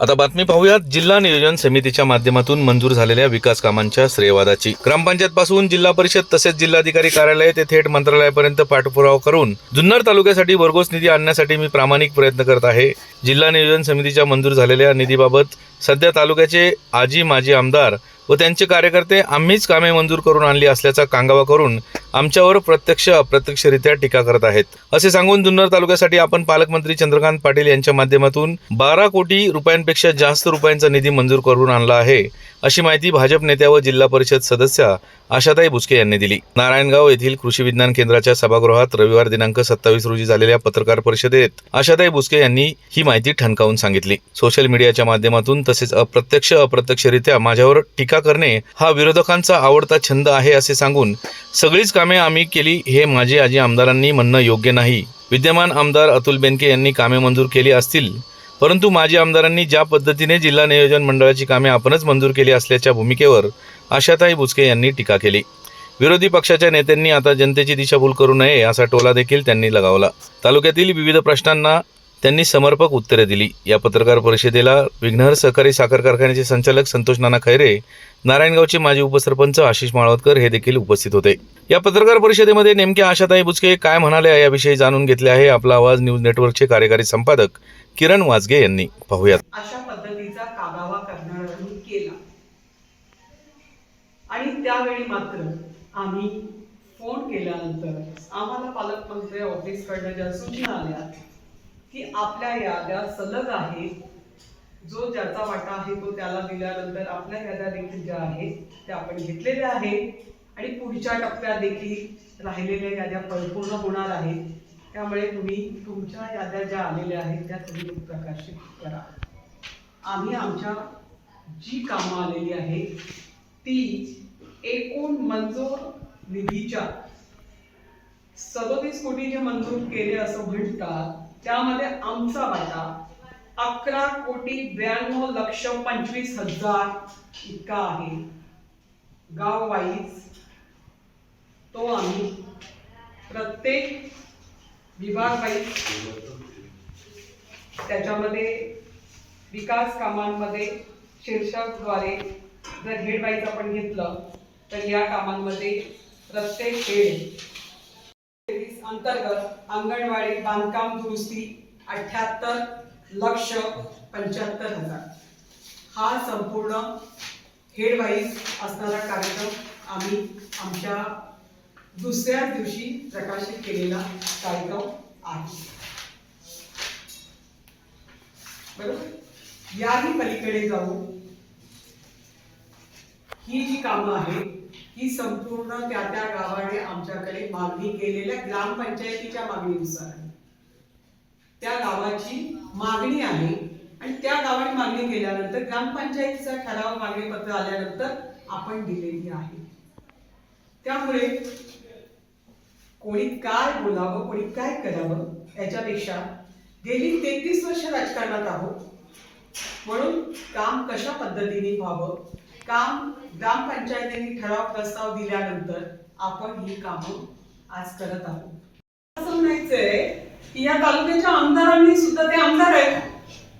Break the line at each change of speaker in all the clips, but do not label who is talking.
आता बातमी पाहूयात. जिल्हा नियोजन समितीच्या माध्यमातून मंजूर झालेल्या विकास कामांच्या श्रेयवादाची. ग्रामपंचायत पासून जिल्हा परिषद तसेच जिल्हाधिकारी कार्यालय ते थेट मंत्रालयापर्यंत पाठपुरावा करून जुन्नर तालुक्यासाठी भरघोस निधी आणण्यासाठी मी प्रामाणिक प्रयत्न करत आहे. जिल्हा नियोजन समितीच्या मंजूर झालेल्या निधीबाबत सध्या तालुक्याचे आजी माजी आमदार व त्यांचे कार्यकर्ते आम्हीच कामे मंजूर करून आणली असल्याचा कांगावा करून आमच्यावर प्रत्यक्ष अप्रत्यक्षरित्या टीका करत आहेत. असे सांगून जुन्नर तालुक्यासाठी आपण पालकमंत्री चंद्रकांत पाटील यांच्या माध्यमातून बारा कोटी रुपयांपेक्षा जास्त रुपयांचा निधी मंजूर करून आणला आहे. अशी माहिती भाजप नेत्या व जिल्हा परिषद सदस्या आशाताई बुचके यांनी दिली. नारायणगाव येथील कृषी विज्ञान केंद्राच्या सभागृहात रविवार दिनांक सत्तावीस रोजी झालेल्या पत्रकार परिषदेत आशाताई बुचके यांनी ही माहिती ठणकावून सांगितली. सोशल मीडियाच्या माध्यमातून तसेच अप्रत्यक्ष अप्रत्यक्षरित्या माझ्यावर टीका करणे हा विरोधकांचा आवडता छंद आहे असे सांगून सगळीच कामे आम्ही केली हे माझे आजी आमदारांनी म्हणणं योग्य नाही. विद्यमान आमदार अतुल बेनके यांनी कामे मंजूर केली असतील परंतु माजी आमदारांनी ज्या पद्धतीने जिल्हा नियोजन मंडळाची कामे आपणच मंजूर केली असल्याच्या भूमिकेवर आशाताई बुचके यांनी टीका केली. विरोधी पक्षाच्या नेत्यांनी आता जनतेची दिशाभूल करू नये असा टोला देखील त्यांनी लगावला. तालुक्यातील विविध प्रश्नांना त्यांनी समर्पक उत्तरे दिली. या पत्रकार परिषदेला विघ्नहर सहकारी साखर कारखान्याचे संचालक संतोष नाना खैरे नारायणगावचे माजी उपसरपंच आशिष माळवतकर हे देखील उपस्थित होते. या पत्रकार परिषदेमध्ये नेमक्या आशाताई बुचके काय म्हणाले याविषयी जाणून घेतले आहे आपला आवाज न्यूज नेटवर्कचे कार्यकारी संपादक किरण वाजगे यांनी. पाहूयात.
अशा पद्धतीचा कागावा करणाऱ्यांनी केला. आणि त्यावेळी मात्र आम्ही फोन केल्यानंतर आम्हाला पालकमंत्री ऑफिसकडनं ज्या सूचना आल्या की आपल्या याद्या सलग आहेत जो ज्याचा वाटा आहे तो त्याला दिल्यानंतर आपल्या याद्या देखील ज्या आहेत त्या आपण घेतलेल्या आहेत. आणि पुढच्या टप्प्यात देखील राहिलेल्या याद्या परिपूर्ण होणार आहेत त्यामुळे तुम्ही तुमच्या याद्या ज्या आलेल्या आहेत त्या तुम्ही प्रकाशित करा. आम्ही आमच्या जी कामं आलेली आहेत ती एकूण मंजूर निधीच्या सदोतीस कोटी जे मंजूर केले असं म्हणतात त्यामध्ये आमचा वाटा अकरा कोटी ब्याण्णव लक्ष पंचवीस हजार इतका आहे. गाव वाईज तो आम्ही प्रत्येक विभाग वाईज त्याच्यामध्ये विकास कामांमध्ये शीर्षकद्वारे जर हेड वाईज आपण घेतलं तर या कामांमध्ये प्रत्येक हेड अंतर्गत अंगणवाडी बांधकाम दुरुस्ती अठ्याहत्तर लक्ष पंच्याहत्तर हजार. हा संपूर्ण हेडवाईज असणारा कार्यक्रम आम्ही आमच्या दुसऱ्या दिवशी प्रकाशित केलेला कार्यक्रम आहे. बरोबर? याही पलीकडे जाऊन ही जी कामं आहेत ही संपूर्ण त्या त्या गावाने आमच्याकडे मागणी केलेल्या ग्रामपंचायतीच्या मागणीनुसार आहे. त्या गावाची मागणी आहे. आणि त्या गावाने मागणी केल्यानंतर ग्रामपंचायतीचा ठराव मागणी पत्र आल्यानंतर आपण दिलेली आहे. त्यामुळे कोणी काय बोलावं कोणी काय करावं याच्यापेक्षा गेली तेहतीस वर्ष राजकारणात आहोत. म्हणून काम कशा पद्धतीने व्हावं काम ग्रामपंचायतीने ठराव प्रस्ताव दिल्यानंतर आपण ही कामं आज करत आहोत. असं म्हणायचंय की या तालुक्याच्या आमदारांनी सुद्धा ते आमदार आहेत.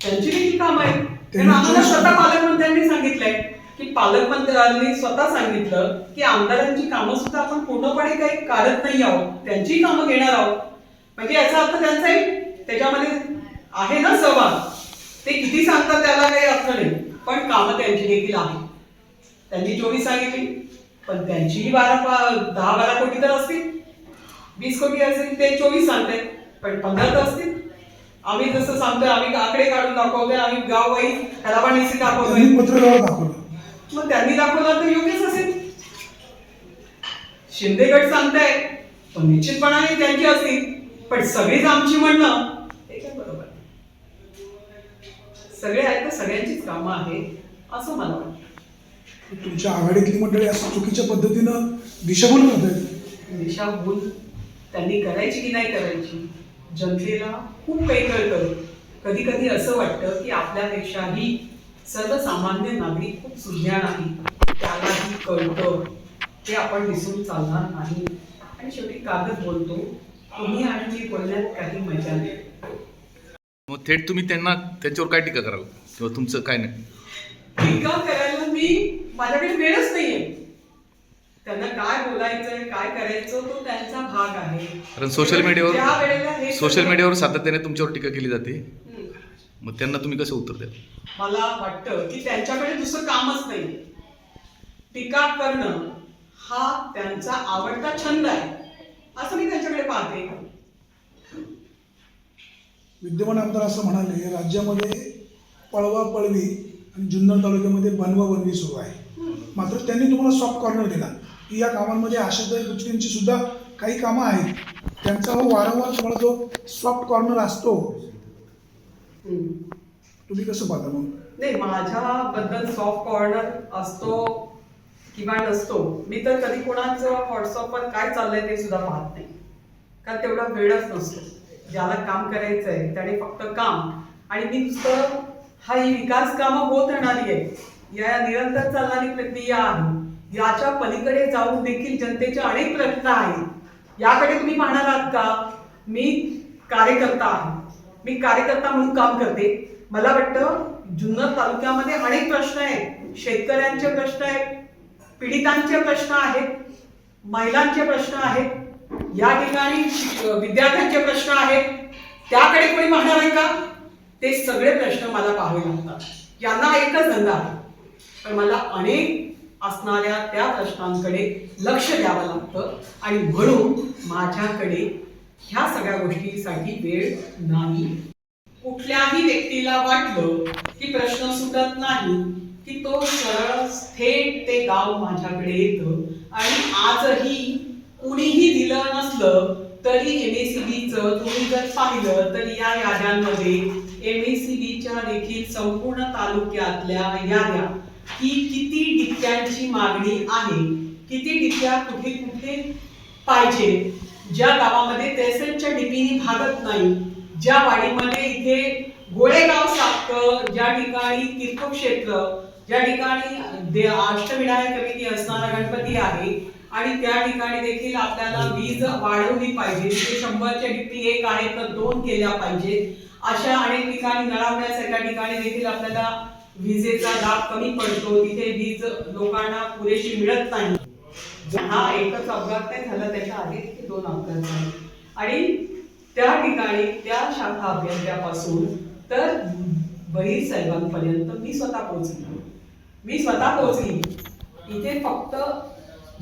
त्यांची देखील काम आहे कारण आम्हाला स्वतः पालकमंत्र्यांनी सांगितलंय की पालकमंत्र्यांनी स्वतः सांगितलं की आमदारांची कामं सुद्धा आपण पूर्णपणे काही काढत नाही आहोत. त्यांची कामं घेणार आहोत. म्हणजे याचा अर्थ त्यांचा एक त्याच्यामध्ये आहे ना सहभाग. ते किती सांगतात त्याला काही अर्थ नाही. पण कामं त्यांची देखील आहे त्यांनी चोवीस सांगितली. पण त्यांचीही बारा दहा बारा कोटी तर असतील. वीस कोटी असतील ते चोवीस सांगतायत. पण तर असतील. आम्ही जसं सांगतोय आम्ही आकडे काढून दाखवतोय आम्ही गाव वाईज खराबानीसी दाखवतोय.
दाखवलं
मग त्यांनी दाखवलं तर योग्यच असेल. शिंदेगड सांगताय पण निश्चितपणाने त्यांची असतील. पण सगळीच आमची म्हणणं काय बरोबर. सगळे आहेत तर सगळ्यांचीच कामं आहेत असं मला वाटतं.
तुमच्या आघाडीतली मंडळी असं चुकीच्या पद्धतीनं दिशाभूल करत आहेत
दिशाभूल त्यांनी करायची की नाही करायची? जनतेला खूप काही कळतं कधी कधी असं वाटतं की आपल्यापेक्षाही सर्वसामान्य नागरिक खूप सुज्ञान आहे त्यालाही कळतं. ते आपण विसरून चालणार नाही. आणि शेवटी कागद बोलतो तुम्ही आणि मी बोलण्यात काही मजा नाही.
मग थेट तुम्ही त्यांना त्यांच्यावर काय टीका कराल? किंवा तुमचं काय नाही?
टीका करायला मी माझ्याकडे वेळच नाहीये. त्यांना काय बोलायचंय काय करायचं तो त्यांचा भाग आहे.
कारण social media वर-
ज्या वेळेला हे
सोशल मीडियावर सातत्याने तुमच्यावर टीका केली जाते. मग त्यांना तुम्ही कसं उत्तर द्याल?
मला वाटतं की त्यांच्याकडे दुसरं कामच नाही. टीका करणं हा त्यांचा आवडता छंद आहे. असं मी त्यांच्याकडे पाहते.
विद्यमान आमदार असं म्हणाले राज्यामध्ये पळवा पळवी आणि जुन्नर तालुक्यामध्ये बनवा बनवी सुरू आहे. मात्र त्यांनी तुम्हाला सॉफ्ट कॉर्नर दिला. की या कामांमध्ये आशाताई बुचकेंची सुद्धा काही कामं आहेत. त्यांचा हो वारंवार तुम्हाला जो सॉफ्ट कॉर्नर असतो. तुम्ही कसं पाहता मग?
नाही माझ्याबद्दल सॉफ्ट कॉर्नर असतो किंवा नसतो मी तर कधी कोणाचं व्हॉट्सअपवर काय चाललंय ते सुद्धा पाहत नाही. कारण तेवढा वेळच नसतो. ज्याला काम करायचंय त्याने फक्त काम. आणि मी नुसतं हा ही विकास कामं होत राहणारी आहे. या निरंतर चालणारी प्रक्रिया आहे. याच्या पलीकडे जाऊन देखील जनतेचे अनेक प्रश्न आहेत. याकडे तुम्ही पाहणार आहात का? मी कार्यकर्ता आहे. मी कार्यकर्ता म्हणून काम करते. मला वाटतं जुन्नर तालुक्यामध्ये अनेक प्रश्न आहेत. शेतकऱ्यांचे प्रश्न आहेत पीडितांचे प्रश्न आहेत महिलांचे प्रश्न आहेत. या ठिकाणी विद्यार्थ्यांचे प्रश्न आहेत. त्याकडे कोणी पाहणार आहे का? ते सगळे प्रश्न मला पाहावे लागतात. यांना एकच धंदा आहे. पण मला अनेक असणाऱ्या त्या प्रश्नांकडे लक्ष द्यावं लागतं. आणि म्हणून माझ्याकडे ह्या सगळ्या गोष्टीसाठी वेळ नाही. कुठल्याही व्यक्तीला वाटलं की प्रश्न सुटत नाही की तो सरळ थेट ते गाव माझ्याकडे येतं. आणि आजही कुणीही दिलं नसलं तरी एम एस सी बीचं तुम्ही जर पाहिलं तर या याद्यांमध्ये एम एस सी बीच्या देखील संपूर्ण तालुक्यातल्या याद्या की किती डिप्प्यांची मागणी आहे किती डिप्त्या कुठे कुठे पाहिजे. ज्या गावामध्ये तहसीलच्या डीपीनी भागत नाही ज्या वाडीमध्ये इथे गोळेगाव सापक ज्या ठिकाणी तीर्थक्षेत्र ज्या ठिकाणी दे- अष्टविनायक कमिटी असणारा गणपती आहे आणि त्या ठिकाणी देखील आपल्याला वीज वाढवली पाहिजे. तिथे शंभरच्या डीपी एक आहे तर दोन केल्या पाहिजे अशा अनेक ठिकाणी नळावण्यासारख्या ठिकाणी देखील आपल्याला विजेचा दाब कमी पडतो तिथे वीज लोकांना पुरेशी मिळत नाही. हा एकच अपघात नाही झाला त्याच्या आधी तिथे दोन अपघात झाले. आणि त्या ठिकाणी त्या शाखा अभियंत्यापासून तर बहीर साहेबांपर्यंत मी स्वतः पोहोचली. मी स्वतः पोहोचली. इथे फक्त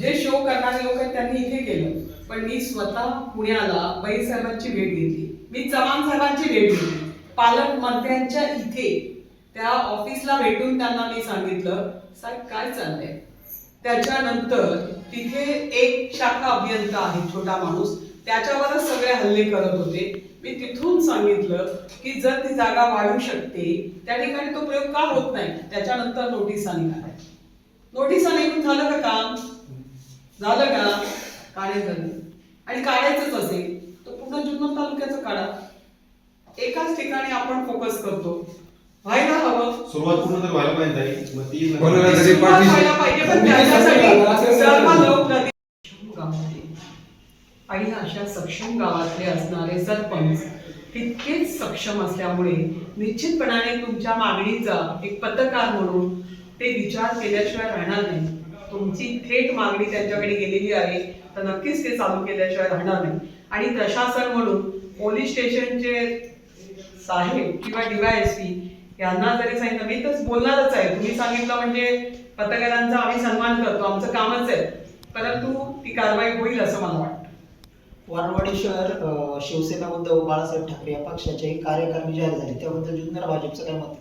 जे शो करणारे लोक आहेत त्यांनी इथे केलं. पण मी स्वतः पुण्याला बहीर साहेबांची भेट घेतली. मी चव्हाण साहेबांची भेट घेतली. पालकमंत्र्यांच्या इथे त्या ऑफिसला भेटून त्यांना मी सांगितलं साहेब काय चाललंय? त्याच्यानंतर तिथे एक शाखा अभियंता आहे छोटा माणूस. त्याच्यावरच सगळे हल्ले करत होते. मी तिथून सांगितलं की जर ती जागा वाढू शकते त्या ठिकाणी तो प्रयोग का होत नाही? त्याच्यानंतर नोटिसा निघाल्या नोटिसा निघून झालं का काम? झालं का? काळे झालं आणि काढायचंच असेल तर पूर्ण जुन्नर तालुक्याचं काढा. एकाच ठिकाणी आपण फोकस करतो. व्हायला हवं.
सुरुवात पूर्ण तर व्हायला पाहिजे ताई. मग ती
कोणाला तरी
सुरुवात
पाठीशी-
व्हायला पाहिजे पण त्याच्यासाठी सर्व लोक नदी- गावातले. आणि अशा सक्षम गावातले असणारे सरपंच तितकेच सक्षम असल्यामुळे निश्चितपणाने तुमच्या मागणीचा एक पत्रकार म्हणून ते विचार केल्याशिवाय राहणार नाही. तुमची थेट मागणी त्यांच्याकडे गेलेली आहे तर नक्कीच ते चालू केल्याशिवाय राहणार नाही. आणि प्रशासन म्हणून पोलीस स्टेशनचे साहेब किंवा डीवायएसपी यांना जरी सांगितलं मी तर बोलणारच आहे. तुम्ही सांगितलं म्हणजे पत्रकारांचा आम्ही सन्मान करतो आमचं कामच आहे. परंतु ती कारवाई होईल असं मला वाटतं.
वारवाडी शहर शिवसेना उद्धव बाळासाहेब ठाकरे या पक्षाचे कार्यकारिणी जाहीर झाली. त्याबद्दल जुन्नर भाजपचं काय मत?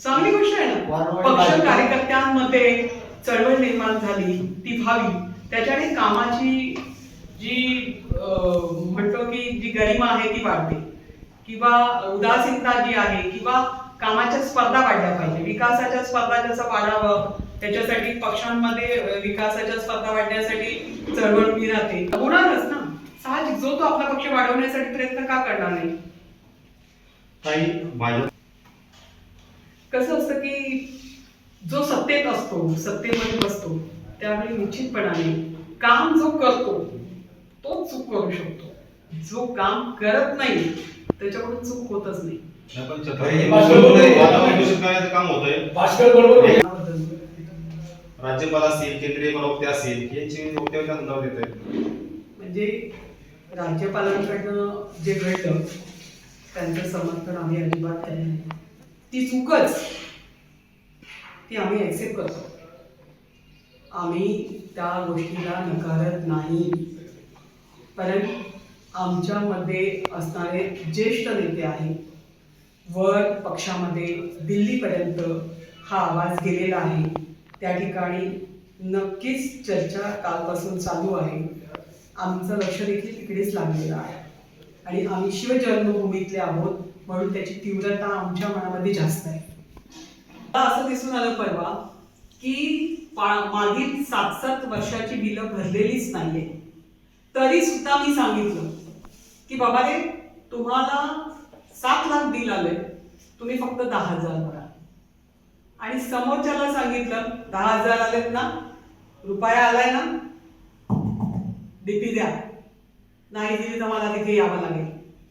चांगली गोष्ट आहे ना. पक्ष कार्यकर्त्यांमध्ये चळवळ निर्माण झाली ती व्हावी. त्याच्याने कामाची जी म्हणतो की जी गरिमा आहे ती वाढते. किंवा उदासीनता जी आहे किंवा कामाच्या स्पर्धा वाढल्या पाहिजे. विकासाच्या स्पर्धा जसं वाढावं त्याच्यासाठी पक्षांमध्ये विकासाच्या स्पर्धा वाढण्यासाठी चळवळ उभी राहते. होणारच ना. साहजिक जो तो आपला पक्ष वाढवण्यासाठी प्रयत्न का करणार नाही? कसं असतं की जो सत्तेत असतो सत्तेमध्ये बसतो त्यावेळी निश्चितपणाने काम जो करतो तो चूक करू शकतो. जो काम करत नाही त्याच्याकडून चूक होतच नाही.
राज्यपाल असतील केंद्रीय प्रवक्ते असतील यांची वक्तव्य त्या संदर्भात येत आहे
म्हणजे राज्यपालांकडनं जे घडलं त्यांचं समर्थन आम्ही अजिबात ती चूकच. ती आम्ही ॲक्सेप्ट करतो. आम्ही त्या गोष्टीला नकारत नाही. कारण आमच्यामध्ये असणारे ज्येष्ठ नेते आहेत वर पक्षामध्ये दिल्लीपर्यंत हा आवाज गेलेला आहे. त्या ठिकाणी नक्कीच चर्चा कालपासून चालू आहे. आमचं लक्ष देखील तिकडेच लागलेलं आहे. आणि आम्ही शिवजन्मभूमीतले आहोत म्हणून त्याची तीव्रता आमच्या मनामध्ये जास्त आहे. असं दिसून आलं परवा की पा- मागील सात सात वर्षाची बिलं भरलेलीच नाहीये. तरी सुद्धा मी सांगितलं की बाबा रे तुम्हाला सात लाख बिल आले तुम्ही फक्त दहा हजार भरा. आणि समोरच्याला सांगितलं दहा हजार आलेत ना रुपया आलाय ना डीपी द्या. नाही दिली तर मला तिथे यावं लागेल.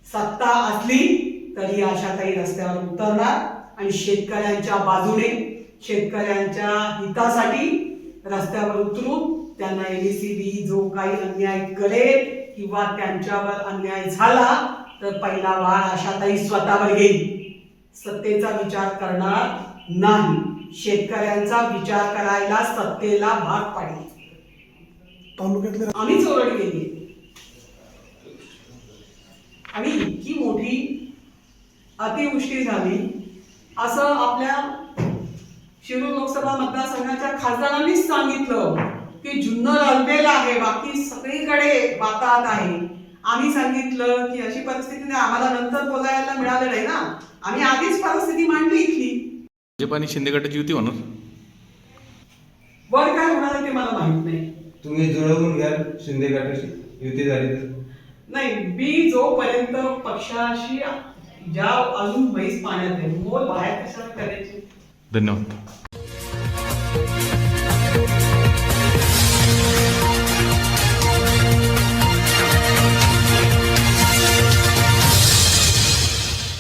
सत्ता असली तरी आशाताई रस्त्यावर उतरणार आणि शेतकऱ्यांच्या बाजूने शेतकऱ्यांच्या हितासाठी रस्त्यावर उतरून त्यांना एबीसीबी जो काही अन्याय करेल किंवा त्यांच्यावर अन्याय झाला तर पहिला वार आशाताई स्वतःवर घेईल. सत्तेचा विचार करणार नाही. शेतकऱ्यांचा विचार करायला सत्तेला भाग पाडेल.
तालुक्यातले
आम्हीच ओरड केली. आणि इतकी मोठी अतिवृष्टी झाली. असं आपल्या शिरूर लोकसभा मतदारसंघाच्या खासदारांनीच सांगितलं की जुन्नर अलबेल आहे बाकी सगळीकडे वाताहत आहे. आम्ही सांगितलं की अशी परिस्थिती आम्हाला नंतर बोलायला मिळालं नाही ना. आम्ही आधीच परिस्थिती मांडली इथली.
भाजप आणि शिंदे गटाची युती होणार?
वर काय होणार ते मला माहीत नाही.
तुम्ही जुळवून घ्याल शिंदे गटाशी. युती झाली तर.
नाही मी जोपर्यंत पक्षाशी ज्या अजून म्हैस पाण्यात आहे मोल बाहेर कशाला करायची?
धन्यवाद.